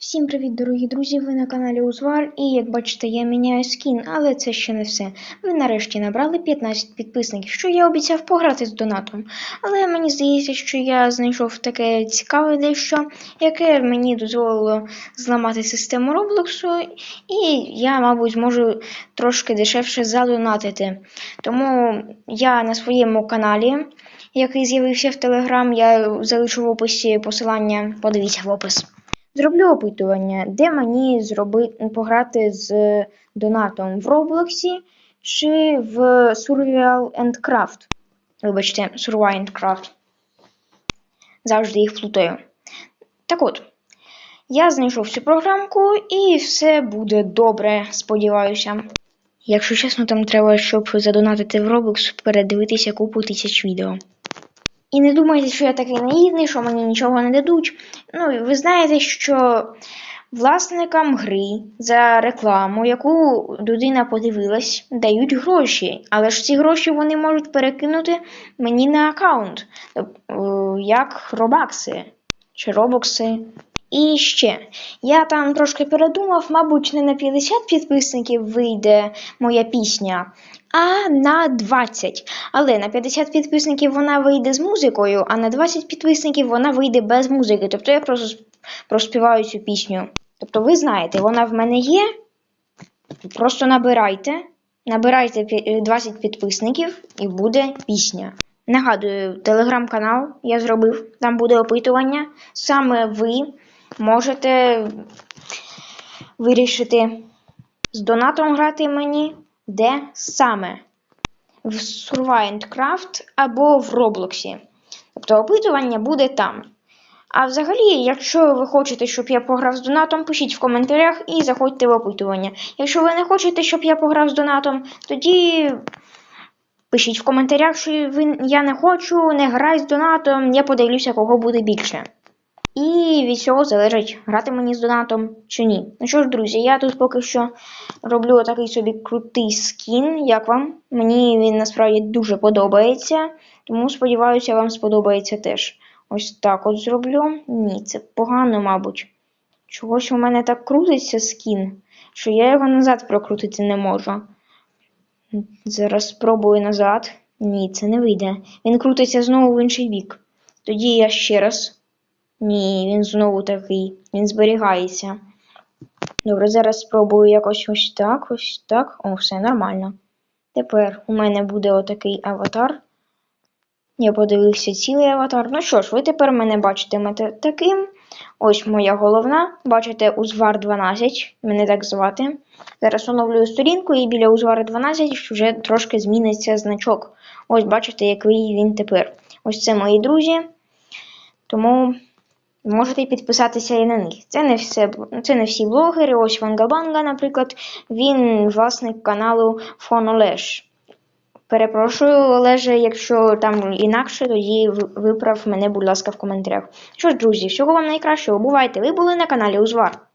Всім привіт, дорогі друзі! Ви на каналі Узвар, і як бачите, я міняю скін, але це ще не все. Ви нарешті набрали 15 підписників, що я обіцяв пограти з донатом. Але мені здається, що я знайшов таке цікаве дещо, яке мені дозволило зламати систему Роблоксу, і я, мабуть, зможу трошки дешевше задонатити. Тому я на своєму каналі. Який з'явився в Телеграм, я залишу в описі посилання, подивіться в опис. Зроблю опитування, де мені зроби... пограти з донатом в Роблоксі чи в Survival and Craft. Вибачте, Survival and Craft. Завжди їх плутаю. Так от, я знайшов цю програмку і все буде добре, сподіваюся. Якщо чесно, там треба, щоб задонатити в Roblox, передивитися купу тисяч відео. І не думайте, що я такий наївний, що мені нічого не дадуть. Ну, ви знаєте, що власникам гри за рекламу, яку людина подивилась, дають гроші. Але ж ці гроші вони можуть перекинути мені на аккаунт, е, як робакси чи робокси. І ще, я там трошки передумав, мабуть, не на 50 підписників вийде моя пісня, а на 20. Але на 50 підписників вона вийде з музикою, а на 20 підписників вона вийде без музики. Тобто я просто проспіваю цю пісню. Тобто, ви знаєте, вона в мене є. Просто набирайте. Набирайте 20 підписників і буде пісня. Нагадую, телеграм-канал я зробив, там буде опитування. Саме ви можете вирішити з донатом грати мені де саме в Survival Craft або в Роблоксі. Тобто опитування буде там. А взагалі, якщо ви хочете, щоб я пограв з донатом, пишіть в коментарях і заходьте в опитування. Якщо ви не хочете, щоб я пограв з донатом, тоді пишіть в коментарях, що ви, я не хочу, не грай з донатом, я подивлюся, кого буде більше. І від цього залежить, грати мені з донатом чи ні. Ну що ж, друзі, я тут поки що роблю такий собі крутий скін. Як вам? Мені він насправді дуже подобається, тому сподіваюся, вам сподобається теж. Ось так от зроблю. Ні, це погано, мабуть. Чогось у мене так крутиться скін, що я його назад прокрутити не можу. Зараз спробую назад. Ні, це не вийде. Він крутиться знову в інший бік. Тоді я ще раз. Ні, він знову такий, він зберігається. Добре, зараз спробую якось ось так, ось так. О, все нормально. Тепер у мене буде отакий аватар. Я подивився цілий аватар. Ну що ж, ви тепер мене бачитимете таким. Ось моя головна. Бачите, Узвар 12, мене так звати. Зараз оновлюю сторінку, і біля Узвара 12 вже трошки зміниться значок. Ось бачите, який він тепер. Ось це мої друзі. Тому. Можете підписатися і на них. Це не все, це не всі блогери. Ось Вангабанга, наприклад, він власник каналу Фонолеш. Перепрошую, Олеже, якщо там інакше, тоді виправ мене, будь ласка, в коментарях. Що ж, друзі, всього вам найкращого. Бувайте! Ви були на каналі Узвар.